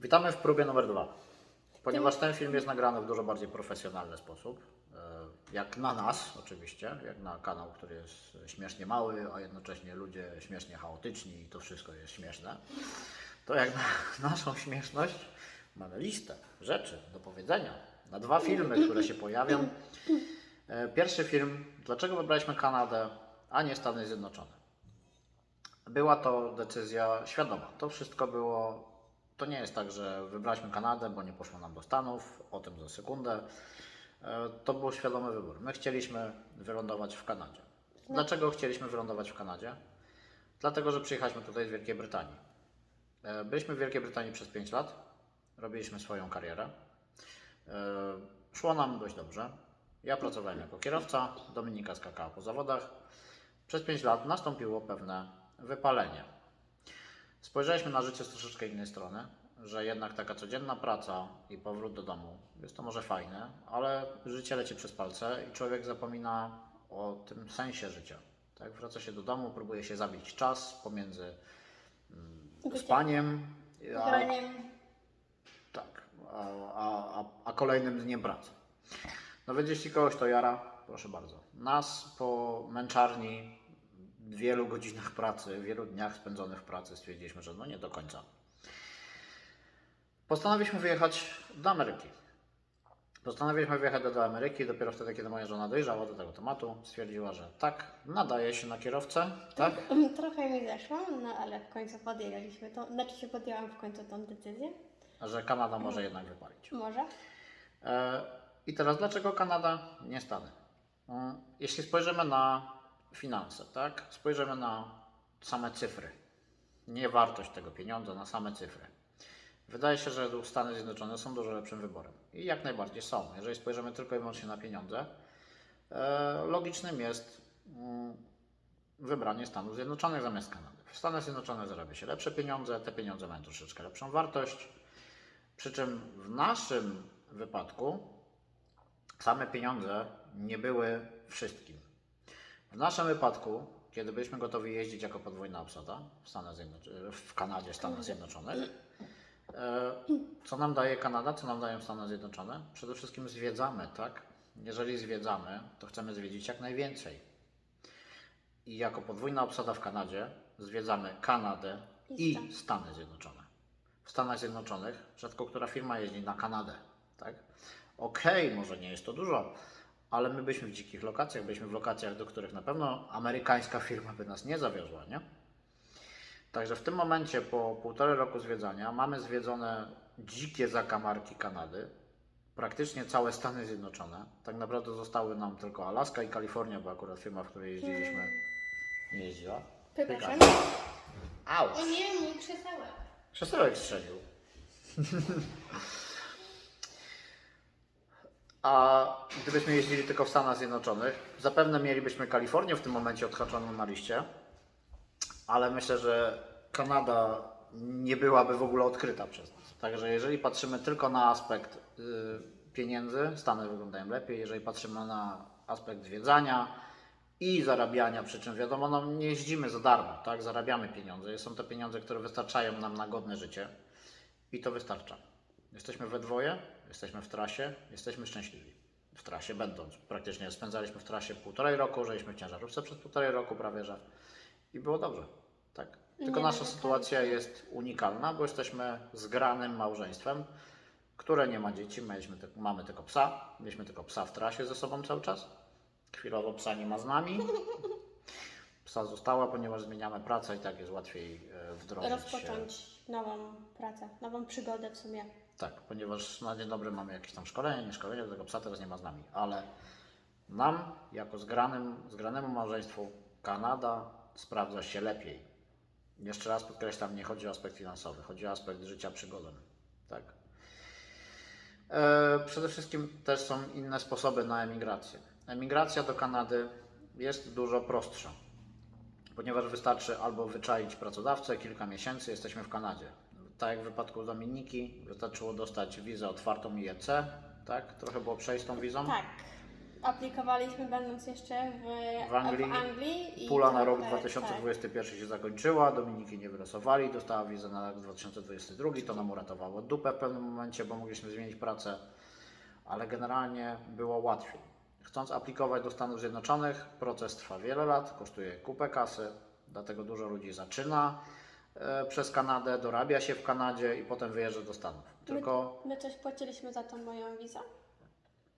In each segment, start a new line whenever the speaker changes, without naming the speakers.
Witamy w próbie numer dwa. Ponieważ ten film jest nagrany w dużo bardziej profesjonalny sposób, e, jak na nas oczywiście, jak na kanał, który jest śmiesznie mały, a jednocześnie ludzie śmiesznie chaotyczni i to wszystko jest śmieszne, to jak na naszą śmieszność mamy listę rzeczy do powiedzenia na dwa filmy, które się pojawią. E, Pierwszy film, dlaczego wybraliśmy Kanadę, a nie Stany Zjednoczone? Była to decyzja świadoma. To wszystko było. To nie jest tak, że wybraliśmy Kanadę, bo nie poszło nam do Stanów, o tym za sekundę. E, To był świadomy wybór. My chcieliśmy wylądować w Kanadzie. Dlaczego chcieliśmy wylądować w Kanadzie? Dlatego, że przyjechaliśmy tutaj z Wielkiej Brytanii. E, Byliśmy w Wielkiej Brytanii przez 5 lat, robiliśmy swoją karierę. E, Szło nam dość dobrze. Ja pracowałem jako kierowca, Dominika skakała po zawodach. Przez 5 lat nastąpiło pewne wypalenie. Spojrzeliśmy na życie z troszeczkę innej strony, że jednak taka codzienna praca i powrót do domu jest to może fajne, ale życie leci przez palce i człowiek zapomina o tym sensie życia. Tak? Wraca się do domu, próbuje się zabić czas pomiędzy mm, spaniem a, tak, a, a, a, a kolejnym dniem pracy. No więc jeśli kogoś to jara, proszę bardzo. Nas po męczarni, wielu godzinach pracy, wielu dniach spędzonych w pracy stwierdziliśmy, że no nie do końca. Postanowiliśmy wyjechać do Ameryki. Postanowiliśmy wyjechać do, Ameryki dopiero wtedy, kiedy moja żona dojrzała do tego tematu. Stwierdziła, że tak, nadaje się na kierowcę, tak?
Trochę mi zeszło, no ale w końcu podjęliśmy to. Znaczy się podjęłam w końcu tą decyzję.
Że Kanada może jednak wypalić.
Może.
E, I teraz dlaczego Kanada, nie Stany? Mm, Jeśli spojrzymy na finanse, tak? Spojrzymy na same cyfry. Nie wartość tego pieniądza, na same cyfry. Wydaje się, że Stany Zjednoczone są dużo lepszym wyborem. I jak najbardziej są. Jeżeli spojrzymy tylko i wyłącznie na pieniądze, e, logicznym jest mm, wybranie Stanów Zjednoczonych zamiast Kanady. W Stanach Zjednoczonych zarabia się lepsze pieniądze, te pieniądze mają troszeczkę lepszą wartość. Przy czym w naszym wypadku same pieniądze nie były wszystkim. W naszym wypadku, kiedy byliśmy gotowi jeździć jako podwójna obsada w, Stanach Zjednocz- w Kanadzie, Stanach Zjednoczonych, e, co nam daje Kanada, co nam dają Stany Zjednoczone? Przede wszystkim zwiedzamy, tak? Jeżeli zwiedzamy, to chcemy zwiedzić jak najwięcej. I jako podwójna obsada w Kanadzie zwiedzamy Kanadę
I
Stany Zjednoczone. W Stanach Zjednoczonych rzadko która firma jeździ na Kanadę, tak? Okej, może nie jest to dużo, ale my byliśmy w dzikich lokacjach, byliśmy w lokacjach, do których na pewno amerykańska firma by nas nie zawiozła, nie? Także w tym momencie, po półtorej roku zwiedzania, mamy zwiedzone dzikie zakamarki Kanady, praktycznie całe Stany Zjednoczone. Tak naprawdę zostały nam tylko Alaska i Kalifornia, bo akurat firma, w której jeździliśmy, nie jeździła.
Przepraszam.
Au!
O nie, mój krzesełek.
Krzesełek strzelił. A gdybyśmy jeździli tylko w Stanach Zjednoczonych, zapewne mielibyśmy Kalifornię w tym momencie odhaczoną na liście, ale myślę, że Kanada nie byłaby w ogóle odkryta przez nas. Także jeżeli patrzymy tylko na aspekt y, pieniędzy, Stany wyglądają lepiej. Jeżeli patrzymy na aspekt zwiedzania i zarabiania, przy czym wiadomo, no, nie jeździmy za darmo, tak? Zarabiamy pieniądze. Są to pieniądze, które wystarczają nam na godne życie i to wystarcza. Jesteśmy we dwoje, jesteśmy w trasie, jesteśmy szczęśliwi. W trasie będąc. Praktycznie spędzaliśmy w trasie półtorej roku, żyliśmy w ciężarówce przez półtorej roku prawie, że i było dobrze. Tak. Tylko
Nie
nasza sytuacja jest unikalna, bo jesteśmy zgranym małżeństwem, które nie ma dzieci. Mieliśmy mamy tylko psa. Mieliśmy tylko psa w trasie ze sobą cały czas. Chwilowo psa nie ma z nami. Psa została, ponieważ zmieniamy pracę i tak jest łatwiej e, wdrożyć się.
Rozpocząć nową pracę, nową przygodę w sumie.
Tak, ponieważ na dzień dobry mamy jakieś tam szkolenie, nie szkolenie, do tego psa teraz nie ma z nami, ale nam, jako zgranym, zgranemu małżeństwu, Kanada sprawdza się lepiej. Jeszcze raz podkreślam, nie chodzi o aspekt finansowy, chodzi o aspekt życia przygodą. Tak. E, przede wszystkim też są inne sposoby na emigrację. Emigracja do Kanady jest dużo prostsza, ponieważ wystarczy albo wyczaić pracodawcę, kilka miesięcy, jesteśmy w Kanadzie. Tak jak w wypadku Dominiki, wystarczyło dostać wizę otwartą IEC, tak? Trochę było przejść tą wizą.
Tak. aplikowaliśmy będąc jeszcze w,
W Anglii.
w Anglii i
Pula na
to-
rok
tak,
2021 się zakończyła, Dominiki nie wylosowali, dostała wizę na rok 2022, to nam uratowało dupę w pewnym momencie, bo mogliśmy zmienić pracę, ale generalnie było łatwiej. Chcąc aplikować do Stanów Zjednoczonych, proces trwa wiele lat, kosztuje kupę kasy, dlatego dużo ludzi zaczyna przez Kanadę, dorabia się w Kanadzie i potem wyjeżdża do Stanów. Tylko
My, my coś płaciliśmy za tą moją wizę?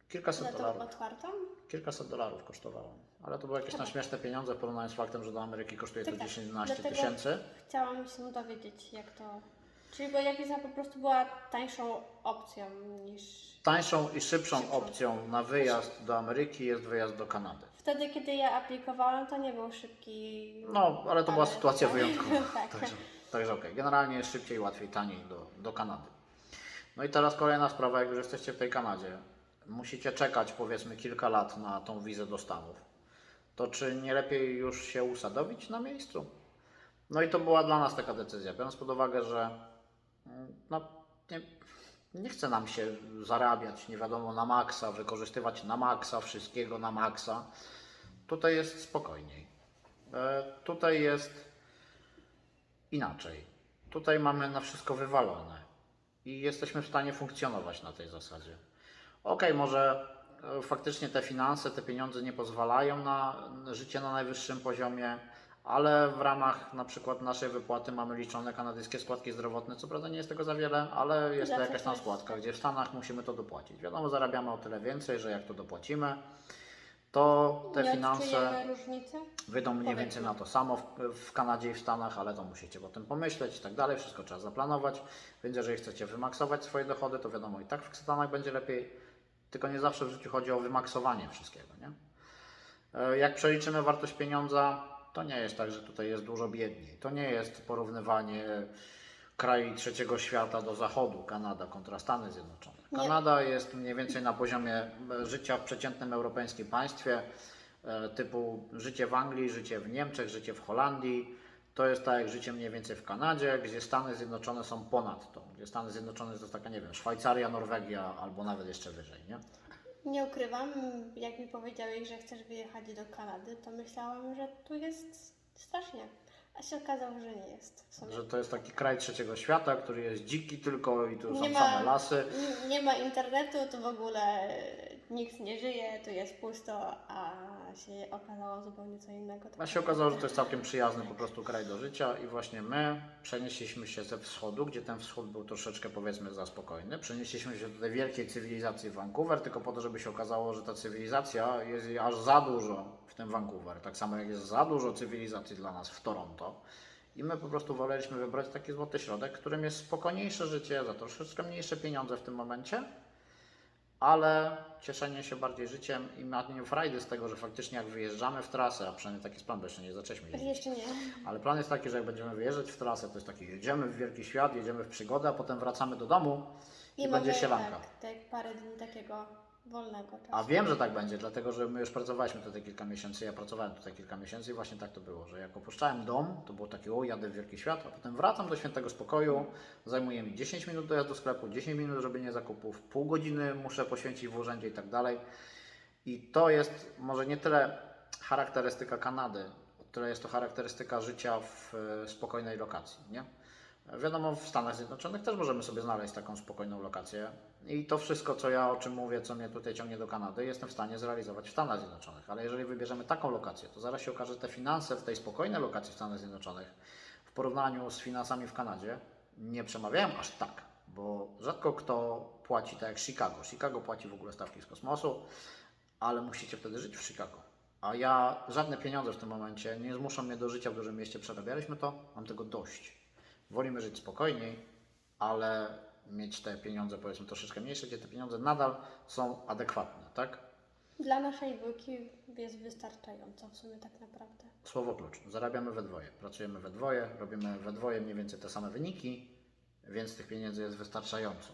kilkaset
Za tą
dolarów.
otwartą?
Kilkaset dolarów kosztowało. Ale to były jakieś tam śmieszne pieniądze w porównaniu z faktem, że do Ameryki kosztuje to
Tak, tak.
10-11
Dlatego-
tysięcy.
Chciałam się dowiedzieć, jak to. Czyli bo ja wiza po prostu była tańszą opcją niż.
Tańszą i szybszą
Szybszą.
opcją na wyjazd do Ameryki jest wyjazd do Kanady.
Wtedy, kiedy ja aplikowałam, to nie był szybki.
No, ale to była
Ale-
sytuacja wyjątkowa.
Tak.
Także, także okej. Generalnie jest szybciej, łatwiej, taniej do, do Kanady. No i teraz kolejna sprawa, jak już jesteście w tej Kanadzie, musicie czekać powiedzmy kilka lat na tą wizę do Stanów. To czy nie lepiej już się usadowić na miejscu? No i to była dla nas taka decyzja, biorąc pod uwagę, że no, nie, nie chce nam się zarabiać, nie wiadomo, na maksa, wykorzystywać na maksa, wszystkiego na maksa. Tutaj jest spokojniej. E, Tutaj jest inaczej. Tutaj mamy na wszystko wywalone i jesteśmy w stanie funkcjonować na tej zasadzie. Okej, może e, faktycznie te finanse, te pieniądze nie pozwalają na życie na najwyższym poziomie, ale w ramach na przykład naszej wypłaty mamy liczone kanadyjskie składki zdrowotne. Co prawda nie jest tego za wiele, ale jest to jakaś tam składka, gdzie w Stanach musimy to dopłacić. Wiadomo, zarabiamy o tyle więcej, że jak to dopłacimy, to te
nie
finanse wyjdą mniej więcej na to samo w, w Kanadzie i w Stanach, ale to musicie o tym pomyśleć i tak dalej, wszystko trzeba zaplanować, więc jeżeli chcecie wymaksować swoje dochody, to wiadomo i tak w Stanach będzie lepiej, tylko nie zawsze w życiu chodzi o wymaksowanie wszystkiego, nie? E, Jak przeliczymy wartość pieniądza, to nie jest tak, że tutaj jest dużo biedniej. To nie jest porównywanie krajów trzeciego świata do zachodu, Kanada kontra Stany Zjednoczone.
Nie.
Kanada jest mniej więcej na poziomie e, życia w przeciętnym europejskim państwie, e, typu życie w Anglii, życie w Niemczech, życie w Holandii. To jest tak jak życie mniej więcej w Kanadzie, gdzie Stany Zjednoczone są ponad to. Gdzie Stany Zjednoczone to jest taka, nie wiem, Szwajcaria, Norwegia albo nawet jeszcze wyżej, nie?
Nie ukrywam, jak mi powiedziałeś, że chcesz wyjechać do Kanady, to myślałam, że tu jest strasznie. A się okazało, że nie jest. W sumie.
Że to jest taki kraj trzeciego świata, który jest dziki tylko i tu są
Nie ma-
same lasy.
N- Nie ma internetu, tu w ogóle nikt nie żyje, tu jest pusto, a się okazało zupełnie co innego.
A się okazało, że to jest całkiem przyjazny po prostu kraj do życia i właśnie my przenieśliśmy się ze wschodu, gdzie ten wschód był troszeczkę powiedzmy za spokojny. Przenieśliśmy się do tej wielkiej cywilizacji Vancouver, tylko po to, żeby się okazało, że ta cywilizacja jest jej aż za dużo w tym Vancouver. Tak samo jak jest za dużo cywilizacji dla nas w Toronto. I my po prostu woleliśmy wybrać taki złoty środek, którym jest spokojniejsze życie, za troszeczkę mniejsze pieniądze w tym momencie, ale cieszenie się bardziej życiem i mianie frajdy z tego, że faktycznie jak wyjeżdżamy w trasę, a przynajmniej taki jest plan, bo jeszcze nie zaczęliśmy jeździć,
Jeszcze nie.
ale plan jest taki, że jak będziemy wyjeżdżać w trasę, to jest taki, jedziemy w wielki świat, jedziemy w przygodę, a potem wracamy do domu i, będzie
mamy,
sielanka.
Tak, tak, parę dni takiego wolnego czasu.
A wiem, że tak będzie, dlatego że my już pracowaliśmy tutaj kilka miesięcy, ja pracowałem tutaj kilka miesięcy i właśnie tak to było, że jak opuszczałem dom, to było takie, o jadę w wielki świat, a potem wracam do świętego spokoju, zajmuje mi 10 minut dojazd do sklepu, 10 minut robienia zakupów, pół godziny muszę poświęcić w urzędzie i tak dalej. I to jest może nie tyle charakterystyka Kanady, tyle jest to charakterystyka życia w e, spokojnej lokacji, nie? Wiadomo, w Stanach Zjednoczonych też możemy sobie znaleźć taką spokojną lokację. I to wszystko, co ja o czym mówię, co mnie tutaj ciągnie do Kanady, jestem w stanie zrealizować w Stanach Zjednoczonych. Ale jeżeli wybierzemy taką lokację, to zaraz się okaże, że te finanse w tej spokojnej lokacji w Stanach Zjednoczonych w porównaniu z finansami w Kanadzie nie przemawiają aż tak. Bo rzadko kto płaci tak jak Chicago. Chicago płaci w ogóle stawki z kosmosu, ale musicie wtedy żyć w Chicago. A ja żadne pieniądze w tym momencie nie zmuszą mnie do życia w dużym mieście. Przerabialiśmy to, mam tego dość. Wolimy żyć spokojniej, ale mieć te pieniądze powiedzmy troszeczkę mniejsze, gdzie te pieniądze nadal są adekwatne, tak?
Dla naszej dwójki jest wystarczająco w sumie tak naprawdę.
Słowo klucz. Zarabiamy we dwoje, pracujemy we dwoje, robimy we dwoje mniej więcej te same wyniki, więc tych pieniędzy jest wystarczająco.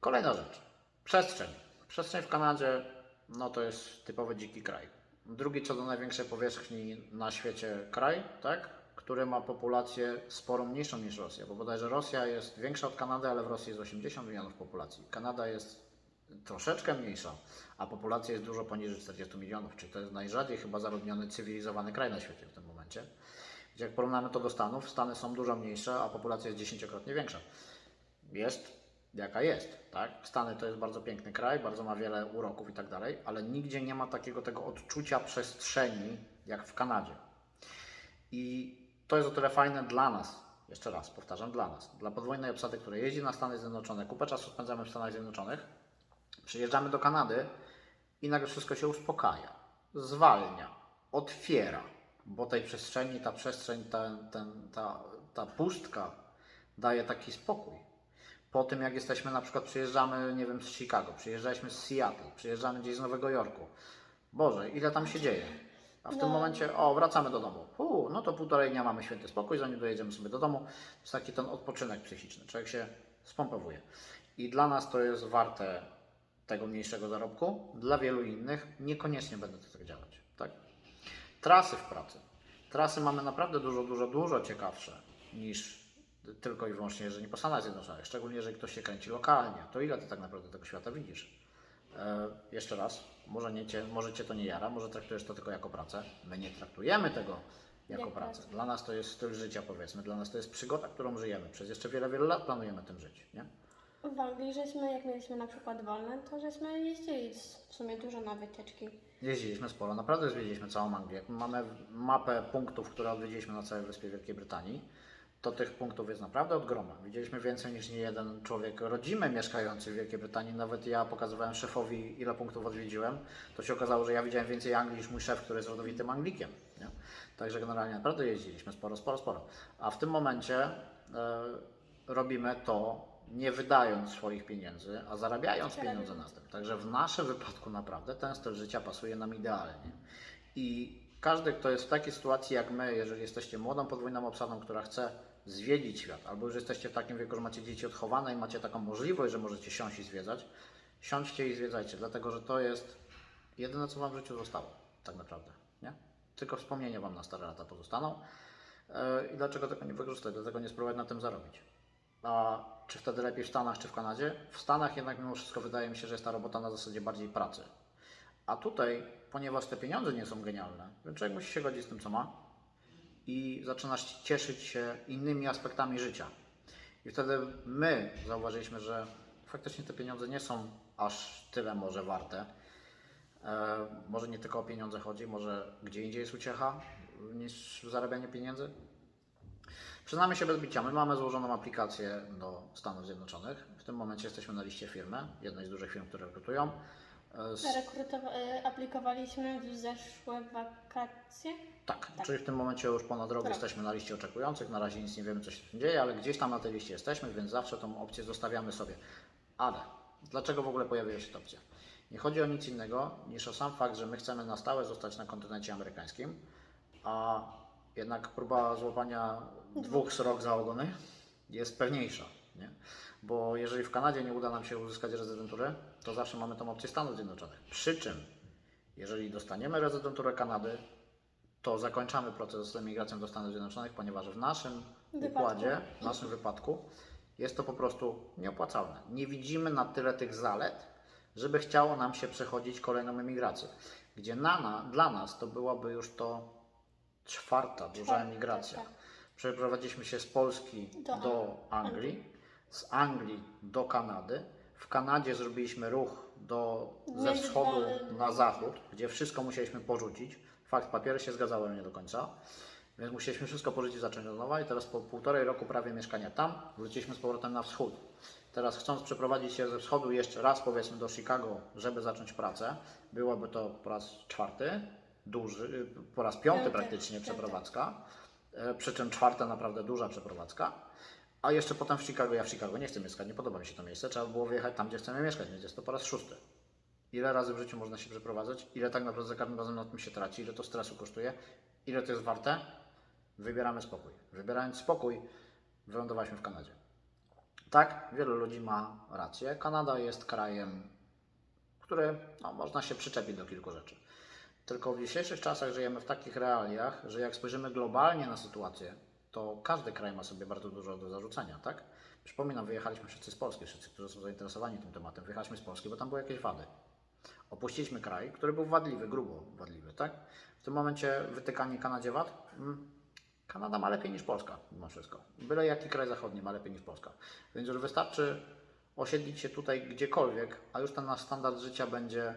Kolejna rzecz. Przestrzeń. Przestrzeń w Kanadzie, no to jest typowy dziki kraj. Drugi co do największej powierzchni na świecie kraj, tak? Który ma populację sporo mniejszą niż Rosja, bo bodajże Rosja jest większa od Kanady, ale w Rosji jest 80 milionów populacji. Kanada jest troszeczkę mniejsza, a populacja jest dużo poniżej 40 milionów, czyli to jest najrzadziej chyba zaludniony, cywilizowany kraj na świecie w tym momencie. Gdzie jak porównamy to do Stanów, Stany są dużo mniejsze, a populacja jest dziesięciokrotnie większa. Jest jaka jest, tak? Stany to jest bardzo piękny kraj, bardzo ma wiele uroków i tak dalej, ale nigdzie nie ma takiego tego odczucia przestrzeni jak w Kanadzie. I to jest o tyle fajne dla nas, jeszcze raz powtarzam, dla nas, dla podwójnej obsady, która jeździ na Stany Zjednoczone, kupę czasu spędzamy w Stanach Zjednoczonych, przyjeżdżamy do Kanady i nagle wszystko się uspokaja, zwalnia, otwiera, bo tej przestrzeni, ta przestrzeń, ta, ten, ta, ta pustka daje taki spokój. Po tym, jak jesteśmy, na przykład przyjeżdżamy, nie wiem, z Chicago, przyjeżdżaliśmy z Seattle, przyjeżdżamy gdzieś z Nowego Jorku. Boże, ile tam się dzieje. A w tym momencie, o, wracamy do domu. Uu, no to półtorej dnia mamy święty spokój, zanim dojedziemy sobie do domu. To jest taki ten odpoczynek psychiczny. Człowiek się spompowuje. I dla nas to jest warte tego mniejszego zarobku. Dla wielu innych niekoniecznie będę to tak działać. Tak? Trasy w pracy. Trasy mamy naprawdę dużo, dużo, dużo ciekawsze niż tylko i wyłącznie jeżeli po Stanach Zjednoczonych. Szczególnie jeżeli ktoś się kręci lokalnie. To ile ty tak naprawdę tego świata widzisz? E, jeszcze raz, może, nie cię, może Cię to nie jara, może traktujesz to tylko jako pracę. My nie traktujemy tego jako
Jak
pracę.
pracę.
Dla nas to jest styl życia, powiedzmy. Dla nas to jest przygoda, którą żyjemy. Przez jeszcze wiele, wiele lat planujemy tym żyć. Nie?
W Anglii żeśmy, jak mieliśmy na przykład wolne, to żeśmy jeździli w sumie dużo na wycieczki.
Jeździliśmy sporo, naprawdę zwiedziliśmy całą Anglię. Mamy mapę punktów, które odwiedziliśmy na całej wyspie Wielkiej Brytanii, to tych punktów jest naprawdę od groma. Widzieliśmy więcej niż nie jeden człowiek rodzimy mieszkający w Wielkiej Brytanii. Nawet ja pokazywałem szefowi, ile punktów odwiedziłem. To się okazało, że ja widziałem więcej Anglii niż mój szef, który jest rodowitym Anglikiem. Nie? Także generalnie naprawdę jeździliśmy sporo, sporo, sporo. A w tym momencie e, robimy to nie wydając swoich pieniędzy, a zarabiając
Zarabiając.
pieniądze na tym. Także w naszym wypadku naprawdę ten styl życia pasuje nam idealnie. I każdy, kto jest w takiej sytuacji jak my, jeżeli jesteście młodą podwójną obsadą, która chce zwiedzić świat, albo już jesteście w takim wieku, że macie dzieci odchowane i macie taką możliwość, że możecie siąść i zwiedzać, siądźcie i zwiedzajcie, dlatego że to jest jedyne, co Wam w życiu zostało, tak naprawdę. Nie? Tylko wspomnienia Wam na stare lata pozostaną. E, I dlaczego tego nie wykorzystać? Dlatego nie spróbować na tym zarobić. A czy wtedy lepiej w Stanach, czy w Kanadzie? W Stanach jednak mimo wszystko wydaje mi się, że jest ta robota na zasadzie bardziej pracy. A tutaj, ponieważ te pieniądze nie są genialne, to człowiek musi się godzić z tym, co ma i zaczynasz cieszyć się innymi aspektami życia. I wtedy my zauważyliśmy, że faktycznie te pieniądze nie są aż tyle może warte. E, może nie tylko o pieniądze chodzi, może gdzie indziej jest uciecha niż zarabianie pieniędzy. Przyznamy się bez bicia, my mamy złożoną aplikację do Stanów Zjednoczonych. W tym momencie jesteśmy na liście firmy, jednej z dużych firm, które rekrutują.
Rekrutowa- e, aplikowaliśmy w zeszłe wakacje.
Tak,
Tak.
czyli w tym momencie już ponad rok
Tak.
jesteśmy na liście oczekujących. Na razie nic nie wiemy, co się z tym dzieje, ale gdzieś tam na tej liście jesteśmy, więc zawsze tą opcję zostawiamy sobie. Ale dlaczego w ogóle pojawiła się ta opcja? Nie chodzi o nic innego niż o sam fakt, że my chcemy na stałe zostać na kontynencie amerykańskim, a jednak próba złapania dwóch srok za ogony jest pewniejsza. Nie? Bo jeżeli w Kanadzie nie uda nam się uzyskać rezydentury, to zawsze mamy tą opcję Stanów Zjednoczonych. Przy czym, jeżeli dostaniemy rezydenturę Kanady, to zakończamy proces z emigracją do Stanów Zjednoczonych, ponieważ w naszym
Wypadku.
układzie, w naszym wypadku jest to po prostu nieopłacalne. Nie widzimy na tyle tych zalet, żeby chciało nam się przechodzić kolejną emigrację. Gdzie na, na, dla nas to byłaby już to czwarta duża emigracja.
tak.
Przeprowadziliśmy się z Polski
Do
do, Anglii, z Anglii do Kanady. W Kanadzie zrobiliśmy ruch do, ze
Między
wschodu na zachód, gdzie wszystko musieliśmy porzucić. Fakt, papiery się zgadzały nie do końca. Więc musieliśmy wszystko porzucić i zacząć od nowa i teraz po półtorej roku prawie mieszkania tam wróciliśmy z powrotem na wschód. Teraz chcąc przeprowadzić się ze wschodu jeszcze raz powiedzmy do Chicago, żeby zacząć pracę, byłoby to po raz czwarty, duży, po raz piąty praktycznie przeprowadzka. E, Przy czym czwarta naprawdę duża przeprowadzka. A jeszcze potem w Chicago, ja w Chicago nie chcę mieszkać, nie podoba mi się to miejsce, trzeba było wyjechać tam, gdzie chcemy mieszkać, więc jest to po raz szósty. Ile razy w życiu można się przeprowadzać? Ile tak naprawdę za każdym razem na tym się traci? Ile to stresu kosztuje? Ile to jest warte? Wybieramy spokój. Wybierając spokój, wylądowaliśmy w Kanadzie. Tak, wielu ludzi ma rację. Kanada jest krajem, który no, można się przyczepić do kilku rzeczy. Tylko w dzisiejszych czasach żyjemy w takich realiach, że jak spojrzymy globalnie na sytuację, to każdy kraj ma sobie bardzo dużo do zarzucenia, tak? Przypominam, wyjechaliśmy wszyscy z Polski, wszyscy, którzy są zainteresowani tym tematem, wyjechaliśmy z Polski, bo tam były jakieś wady. Opuściliśmy kraj, który był wadliwy, grubo wadliwy, tak? W tym momencie wytykanie Kanadzie wad? Mm, Kanada ma lepiej niż Polska, mimo wszystko. Byle jaki kraj zachodni ma lepiej niż Polska. Więc już wystarczy osiedlić się tutaj gdziekolwiek, a już ten nasz standard życia będzie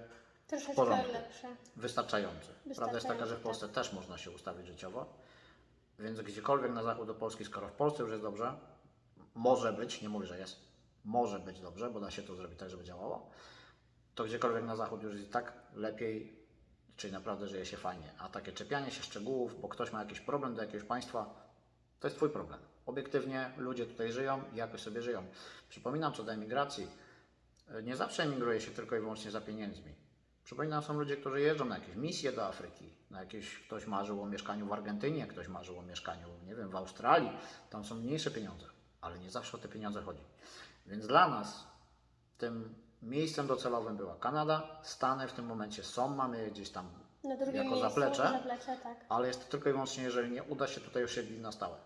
Troszeczkę
porządku.
lepsze.
wystarczający. Prawda jest taka, że w
Wystarczający,
Polsce też można się ustawić życiowo. Więc gdziekolwiek na zachód do Polski, skoro w Polsce już jest dobrze, może być, nie mówię, że jest, może być dobrze, bo da się to zrobić tak, żeby działało, to gdziekolwiek na zachód już jest i tak lepiej, czyli naprawdę żyje się fajnie. A takie czepianie się szczegółów, bo ktoś ma jakiś problem do jakiegoś państwa, to jest Twój problem. Obiektywnie ludzie tutaj żyją i jakoś sobie żyją. Przypominam co do emigracji, nie zawsze emigruje się tylko i wyłącznie za pieniędzmi. Przypominam, są ludzie, którzy jeżdżą na jakieś misje do Afryki. Na jakieś, ktoś marzył o mieszkaniu w Argentynie, ktoś marzył o mieszkaniu, nie wiem, w Australii. Tam są mniejsze pieniądze, ale nie zawsze o te pieniądze chodzi. Więc dla nas tym miejscem docelowym była Kanada. Stany w tym momencie są, mamy je gdzieś tam jako
miejscu
zaplecze.
zaplecze tak.
ale jest to tylko i wyłącznie, jeżeli nie uda się tutaj osiedlić na stałe.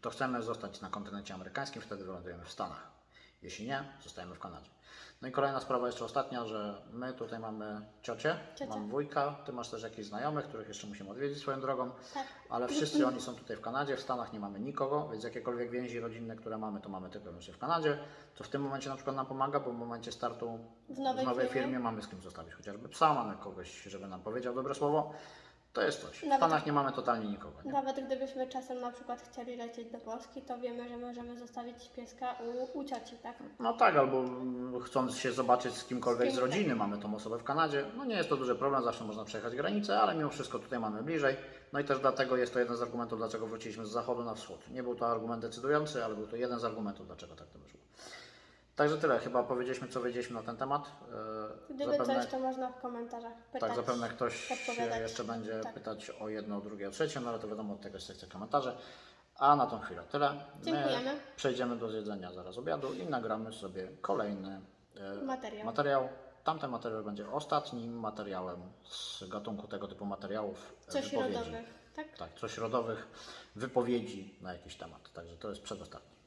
To chcemy zostać na kontynencie amerykańskim, wtedy wylądujemy w Stanach. Jeśli nie, zostajemy w Kanadzie. No i kolejna sprawa jeszcze ostatnia, że my tutaj mamy ciocię,
Ciocię.
mam wujka, ty masz też jakichś znajomych, których jeszcze musimy odwiedzić swoją drogą,
Tak.
ale wszyscy oni są tutaj w Kanadzie, w Stanach nie mamy nikogo, więc jakiekolwiek więzi rodzinne, które mamy, to mamy tylko i wyłącznie w Kanadzie, co w tym momencie na przykład nam pomaga, bo w momencie startu
W nowej
firmie.
firmie.
mamy z kim zostawić chociażby psa, mamy kogoś, żeby nam powiedział dobre słowo. To jest coś. W
Nawet-
Stanach nie mamy totalnie nikogo. Nie?
Nawet gdybyśmy czasem na przykład chcieli lecieć do Polski, to wiemy, że możemy zostawić pieska u, u cioci, tak?
No tak, albo mm, chcąc się zobaczyć z kimkolwiek
Z kim-
rodziny, mamy tą osobę w Kanadzie. No nie jest to duży problem, zawsze można przejechać granicę, ale mimo wszystko tutaj mamy bliżej. No i też dlatego jest to jeden z argumentów, dlaczego wróciliśmy z zachodu na wschód. Nie był to argument decydujący, ale był to jeden z argumentów, dlaczego tak to wyszło. Także tyle, chyba powiedzieliśmy, co wiedzieliśmy na ten temat. E,
Gdyby coś, to można w komentarzach pytać.
Tak, zapewne ktoś jeszcze będzie
Tak.
pytać o jedno, o drugie, o trzecie, no ale to wiadomo, od tego jest sekcja komentarzy. A na tą chwilę tyle. My
Dziękujemy.
przejdziemy do zjedzenia zaraz obiadu i nagramy sobie kolejny e,
Materiał.
materiał. Tamten materiał będzie ostatnim materiałem z gatunku tego typu materiałów e,
Coś
wypowiedzi.
rodowych, tak?
Tak, coś rodowych wypowiedzi na jakiś temat. Także to jest przedostatni.